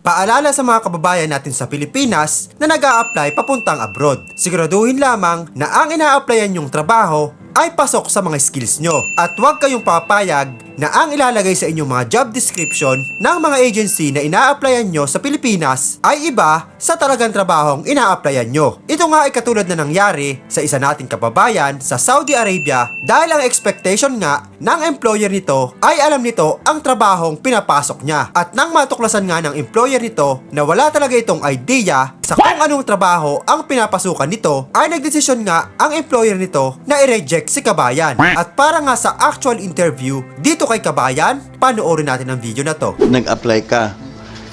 Paalala sa mga kababayan natin sa Pilipinas na nag apply papuntang abroad. Siguraduhin lamang na ang ina-applyan yung trabaho ay pasok sa mga skills nyo. At huwag kayong papayag na ang ilalagay sa inyong mga job description ng mga agency na ina-applyan nyo sa Pilipinas ay iba sa talagang trabahong ina-applyan nyo. Ito nga ay katulad na nangyari sa isa nating kababayan sa Saudi Arabia dahil ang expectation nga ng employer nito ay alam nito ang trabahong pinapasok niya. At nang matuklasan nga ng employer nito na wala talaga itong idea sa kung anong trabaho ang pinapasukan nito, ay nagdesisyon nga ang employer nito na i-reject si Kabayan. At para nga sa actual interview dito kay Kabayan, panoorin natin ang video na to. Nag-apply ka.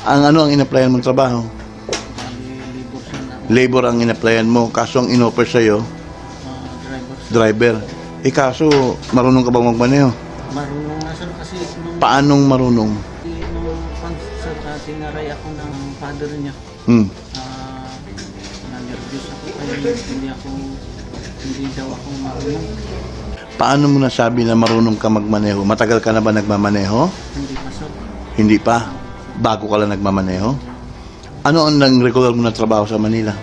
Ang ano ang in-applyan mong trabaho? Labor ang in-applyan mo. Kaso ang in-offer sa'yo, driver. driver. Eh kaso, marunong ka bang magmaneho? Marunong na sir kasi nung, Paanong marunong? nung pan, sir, uh, tinaray ako ng father niya. Hmm. Uh, na-nervous ako kaya hindi ako hindi daw ako marunong. Paano mo nasabi na marunong ka magmaneho? Matagal ka na ba nagmamaneho? Hindi pa sir. Hindi pa. Bago ka lang nagmamaneho? Ano ang nang regular mo na trabaho sa Manila?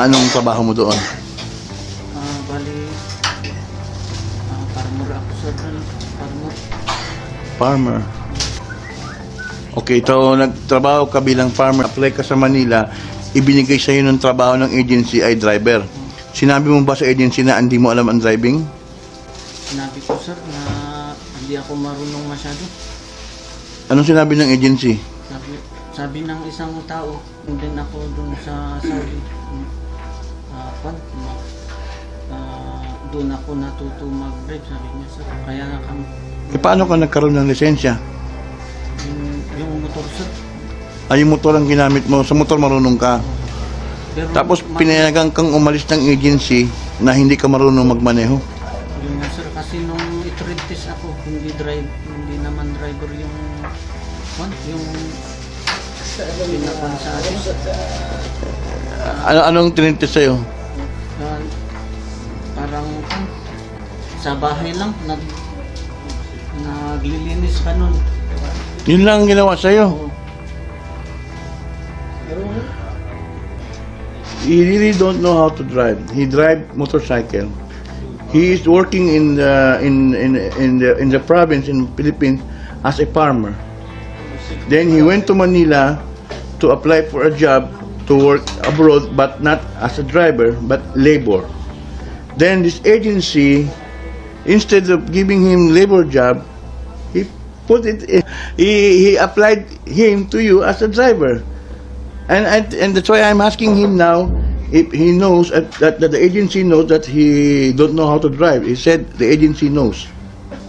Anong trabaho mo doon? Uh, bali, uh, farmer ako sir. ano, Farmer. Farmer. Okay, ito nagtrabaho ka bilang farmer. Apply ka sa Manila, ibinigay sa iyo ng trabaho ng agency ay driver. Sinabi mo ba sa agency na hindi mo alam ang driving? Sinabi ko sir na hindi ako marunong masyado. Anong sinabi ng agency? Sabi, sabi ng isang tao, din ako dun sa Saudi. Uh, pan, ma- ah, doon ako natuto mag-drive, sabi niya sir. Kaya nga kami, E paano ka nagkaroon ng lisensya? yung, yung motor sir. Ay, yung motor ang ginamit mo. Sa motor marunong ka. Pero Tapos ma- pinayagan kang umalis ng agency na hindi ka marunong magmaneho. Yun nga sir, kasi nung i-tread test ako, hindi drive, hindi naman driver yung, pan, yung pinapan sa atin. Ano anong tinitest sa'yo? Ah, parang sa bahay lang, nag, naglilinis ka nun. Yun lang ang ginawa sa'yo. Oo. He really don't know how to drive. He drive motorcycle. He is working in the in in in the in the province in Philippines as a farmer. Then he went to Manila to apply for a job to work abroad, but not as a driver, but labor. Then this agency, instead of giving him labor job, he put it. He he applied him to you as a driver. And, and and that's why I'm asking him now if he knows at, that, that the agency knows that he don't know how to drive. He said the agency knows.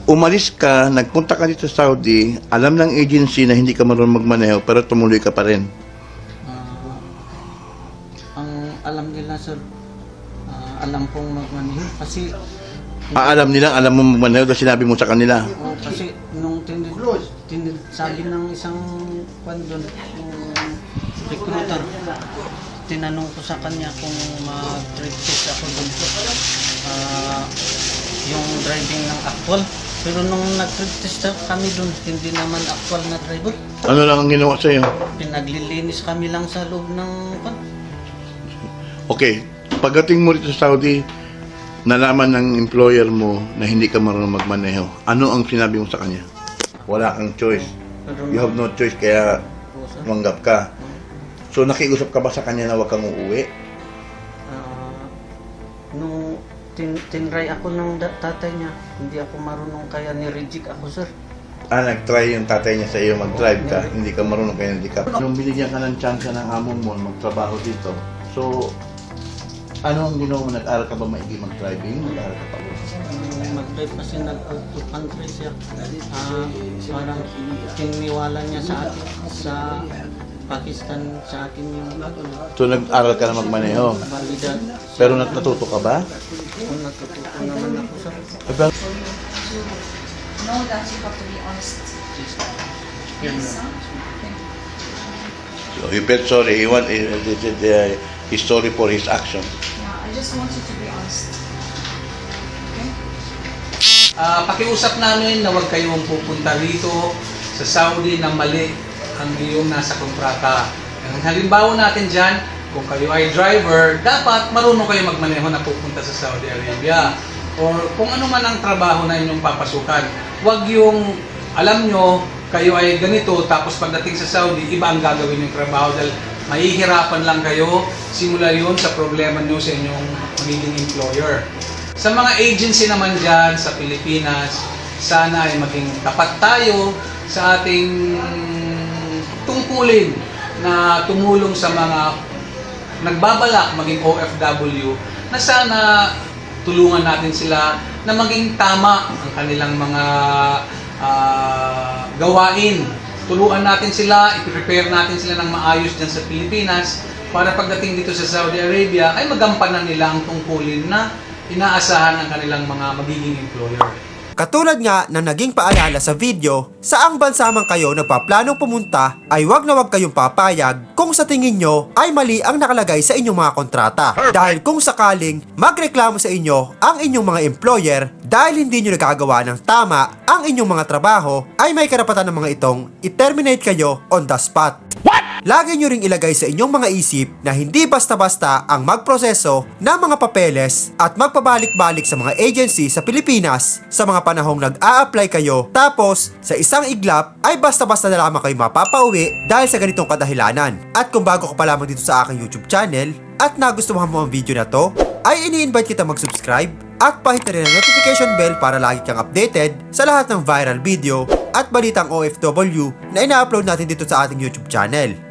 Umalis ka, nagpunta ka dito sa Saudi, alam ng agency na hindi ka marunong magmaneho pero tumuloy ka pa rin. Ah, ang alam nila sir, ah, alam kong magmaneho kasi Ah, alam nila, alam mo magmaneho dahil sinabi mo sa kanila. oh, kasi nung tinid, tinid, sabi ng isang kwan doon, yung recruiter, tinanong ko sa kanya kung mag-trade test ako doon ah, yung driving ng actual. Pero nung nag-trade test kami doon, hindi naman actual na driver. Ano lang ang ginawa sa'yo? Pinaglilinis kami lang sa loob ng kwan. Okay, pagdating mo dito sa Saudi, nalaman ng employer mo na hindi ka marunong magmaneho. Ano ang sinabi mo sa kanya? Wala kang choice. You have no choice kaya tumanggap ka. So nakiusap ka ba sa kanya na huwag kang uuwi? Ah, nung tin tinry ako ng da- tatay niya, hindi ako marunong kaya ni-reject ako, sir. Ah, nag-try yung tatay niya sa iyo mag-drive ka, hindi ka marunong kaya hindi ka. Nung binigyan ka ng chance ng amo mo magtrabaho dito, so ano ang ginawa mo? Nag-aral ka ba maigi mag-driving? Nag-aral ka pa? Nung mag-drive kasi nag-out to country siya. Ah, parang tiniwala niya sa akin, sa Pakistan sa akin yung ano, So nag-aral ka na magmaneho. validad. Pero nat- natuto ka ba? Kung natututo naman ako. Eh, pero- know that you have to be honest. So he felt sorry. He want he, he, he, he- he's sorry for his action. Yeah, I just want you to be honest. Okay? Ah, pakiusap namin na huwag kayong pupunta rito sa Saudi na mali ang iyong nasa kontrata. Ang halimbawa natin dyan, kung kayo ay driver, dapat marunong kayo magmaneho na pupunta sa Saudi Arabia. Or kung ano man ang trabaho na inyong papasukan. Huwag yung, alam nyo, kayo ay ganito, tapos pagdating sa Saudi, iba ang gagawin yung trabaho dahil mahihirapan lang kayo. Simula yun sa problema nyo sa inyong magiging employer. Sa mga agency naman dyan sa Pilipinas, sana ay maging tapat tayo sa ating tungkulin na tumulong sa mga nagbabalak maging OFW na sana tulungan natin sila na maging tama ang kanilang mga ah, gawain. Tuluan natin sila, i-prepare natin sila ng maayos dyan sa Pilipinas para pagdating dito sa Saudi Arabia ay magampanan nila ang tungkulin na inaasahan ng kanilang mga magiging employer. Katulad nga na naging paalala sa video, saang bansa man kayo nagpaplanong pumunta ay wag na wag kayong papayag kung sa tingin nyo ay mali ang nakalagay sa inyong mga kontrata. Dahil kung sakaling magreklamo sa inyo ang inyong mga employer dahil hindi nyo nagagawa ng tama ang inyong mga trabaho, ay may karapatan ng mga itong i-terminate kayo on the spot. Lagi nyo ring ilagay sa inyong mga isip na hindi basta-basta ang magproseso ng mga papeles at magpabalik-balik sa mga agency sa Pilipinas sa mga panahong nag-a-apply kayo tapos sa isang iglap ay basta-basta na lamang kayo mapapauwi dahil sa ganitong kadahilanan. At kung bago ka pa lamang dito sa aking YouTube channel at nagustuhan mo ang video na to, ay ini-invite kita mag-subscribe at pahit na rin ang notification bell para lagi kang updated sa lahat ng viral video at balitang OFW na ina-upload natin dito sa ating YouTube channel.